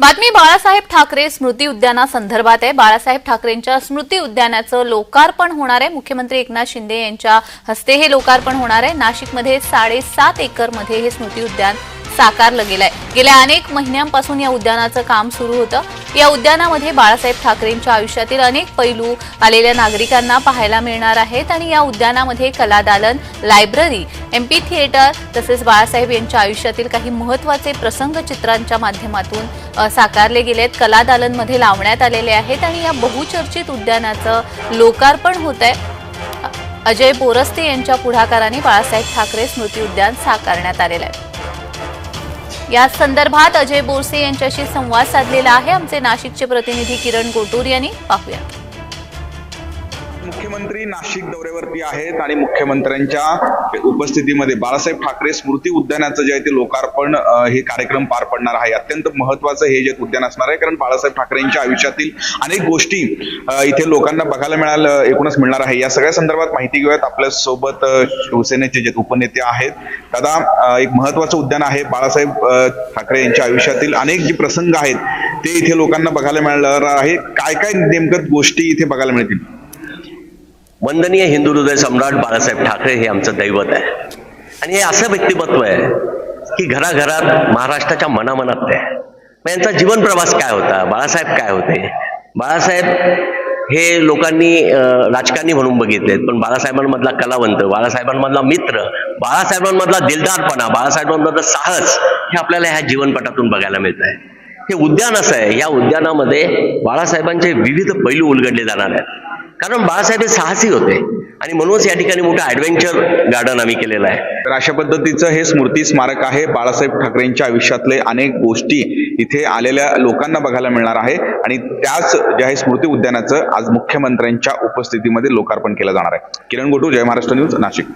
बातमी बाळासाहेब ठाकरे स्मृती उद्यानासंदर्भात आहे. बाळासाहेब ठाकरेंच्या स्मृती उद्यानाचं लोकार्पण होणार आहे. मुख्यमंत्री एकनाथ शिंदे यांच्या हस्ते हे लोकार्पण होणार आहे. नाशिकमध्ये साडेसात एकरमध्ये हे स्मृती उद्यान साकारलं गेलंय. गेल्या अनेक महिन्यांपासून या उद्यानाचं काम सुरू होतं. या उद्यानामध्ये बाळासाहेब ठाकरेंच्या आयुष्यातील अनेक पैलू आलेल्या नागरिकांना पाहायला मिळणार आहेत आणि या उद्यानामध्ये कलादालन लायब्ररी एमपी थिएटर तसेच बाळासाहेब यांच्या आयुष्यातील काही महत्त्वाचे प्रसंग चित्रांच्या माध्यमातून अ, साकारले गेलेत. कलादालनमध्ये लावण्यात आलेले आहेत आणि या बहुचर्चित उद्यानाचं लोकार्पण होत आहे अजय बोरस्ते यांच्या पुढाकाराने बाळासाहेब ठाकरे स्मृती उद्यान साकारण्यात आलेलं आहे. या संदर्भात अजय बोरसे यांच्याशी संवाद साधलेला आहे. आमचे नाशिकचे प्रतिनिधी किरण गोटूर यांनी पाहूया. मुख्यमंत्री नाशिक दौऱ्यावरती आहेत आणि मुख्यमंत्र्यांच्या उपस्थितीमध्ये बाळासाहेब ठाकरे स्मृती उद्यानाचं जे आहे ते लोकार्पण हे कार्यक्रम पार पडणार आहे. अत्यंत महत्वाचं हे जे उद्यान असणार आहे कारण बाळासाहेब ठाकरेंच्या आयुष्यातील अनेक गोष्टी इथे लोकांना बघायला मिळाल एकूणच मिळणार आहे. या सगळ्या संदर्भात माहिती घेऊयात. आपल्यासोबत शिवसेनेचे जे उपनेते आहेत. दादा एक महत्वाचं उद्यान आहे. बाळासाहेब ठाकरे यांच्या आयुष्यातील अनेक जे प्रसंग आहेत ते इथे लोकांना बघायला मिळणार आहे. काय काय नेमकं गोष्टी इथे बघायला मिळतील? वंदनीय हिंदू हृदय सम्राट बाळासाहेब ठाकरे हे आमचं दैवत आहे. आणि हे असं व्यक्तिमत्व आहे की घराघरात महाराष्ट्राच्या मनामनात ते आहे. मग यांचा जीवन प्रवास काय होता? बाळासाहेब काय होते? बाळासाहेब हे लोकांनी राजकारणी म्हणून बघितलेत पण बाळासाहेबांमधला कलावंत बाळासाहेबांमधला मित्र बाळासाहेबांमधला दिलदारपणा बाळासाहेबांमधलं साहस हे आपल्याला ह्या जीवनपटातून बघायला मिळत आहे हे उद्यान असं आहे. या उद्यानामध्ये बाळासाहेबांचे विविध पैलू उलगडले जाणार आहेत. कारण बाळासाहेब हे साहसी होते. आणि म्हणूनच या ठिकाणी मोठं ऍडव्हेंचर गार्डन आम्ही केलेलं आहे. तर अशा पद्धतीचं हे स्मृती स्मारक आहे. बाळासाहेब ठाकरेंच्या आयुष्यातले अनेक गोष्टी इथे आलेल्या लोकांना बघायला मिळणार आहे. आणि त्याच जे आहे स्मृती उद्यानाचं आज मुख्यमंत्र्यांच्या उपस्थितीमध्ये लोकार्पण केलं जाणार आहे. किरण गोटू जय महाराष्ट्र न्यूज नाशिक.